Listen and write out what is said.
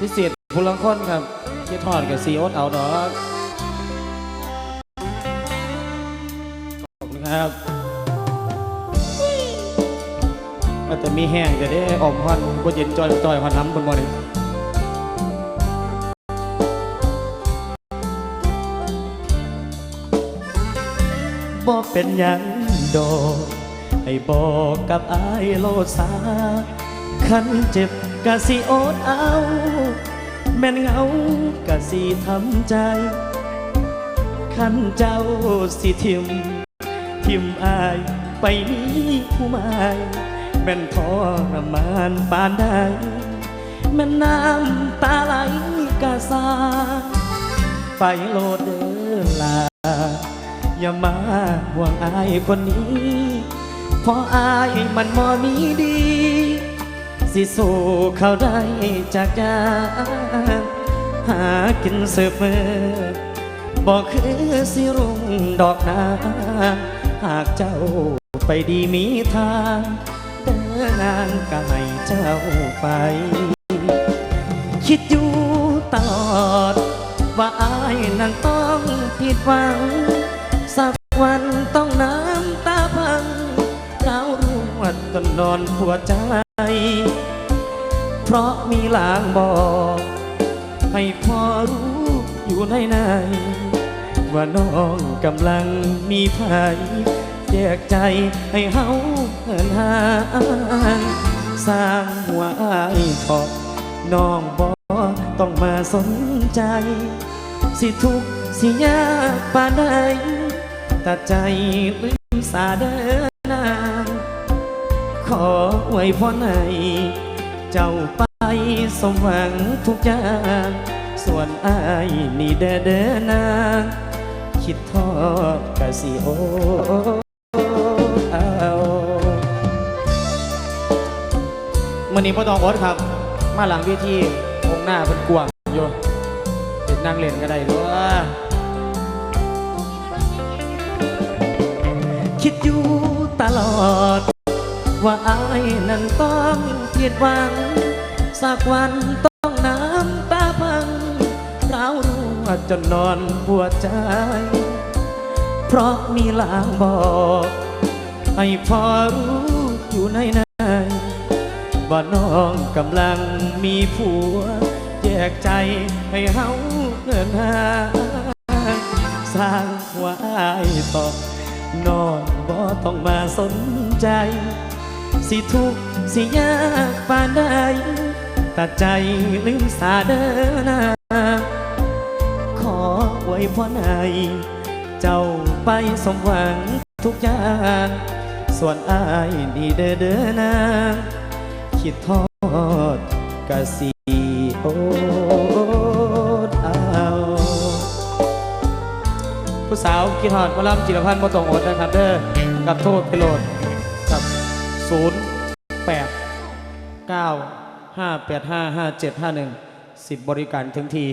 พิเศษพลังคนครับที่ทอดกับซีโอตเอาดอกขอบคุณครับมันจะมีแห้งจะได้ออมฮอนบ่เย็นจอยจอยฮอนน้ำบนบ่นี่บ่เป็นยังดอกให้บอกกับอายโลดสาคันเจ็บ กะสิอดเอา แม่นเหงากะสิทำใจคันเจ้าสิทิม ทิมอายไปนี้ผู้หมายแม่นทรมานปานใดแม่นน้ำตาไหลกะสาไปโลดเดินลา อย่ามาห่วงอายคนนี้ เพราะอายมันมอมีดี สิสู้เขาได้จากยาหากินเสืบมือบอกคือสิรุ่งดอกนาหากเจ้าไปดีมีทางเดินงานก็ให้เจ้าไป คิดอยู่ตลอด ว่าอายนั้นต้องผิดหวัง สักวันต้องน้ำตาพังเรารู้ว่าตนนอนหัวใจ เพราะมีลางบอก ให้พ่อรู้อยู่ในในว่าน้องกำลังมีภัยแยกใจให้เฮาเหินห่างสร้างหัวอายทอน้องบอต้องมาสนใจ สิทุกสิยากปานใดตัดใจลืมสาเดินนางขออ วยพรให้เจ้าไปสมหวังทุกอย่าง ส่วนอายนี่เด้อเด้อนางคิดทอดกะสิโอเอามันนี้พ่อตองอดครับ มาหลังเวทีองหน้าเป็นกวางโยเป็นนางเล่นก็ได้ด้วยคิดอยู่ตลอด ว่าอายนั้นต้องผิดหวัง สักวันต้องน้ำตาพังเรารู้ว่าจนนอนปวดใจ เพราะมีลางบอก ให้พอรู้อยู่ในในว่าน้องกำลังมีผัว แยกใจให้เฮาเงินหาสร้างหัวอายต่อนอนบ่ต้องมาสนใจ สิทุกสิยากปานใดตัดใจลืมสาเดินนาขอไว้พรให้เจ้าไปสมหวังทุกอย่าง ส่วนอายนี่เด้อเด้อนาคิดทอดกะสีโอดเอาผู้สาวกินหอดมาลำจิรพันธ์มาตรงอดนะครับเด้อกับโทษพิโรด ศูนย์แปดเก้าห้าแปดห้าห้าเจ็ดห้าหนึ่งสิบบริการถึงที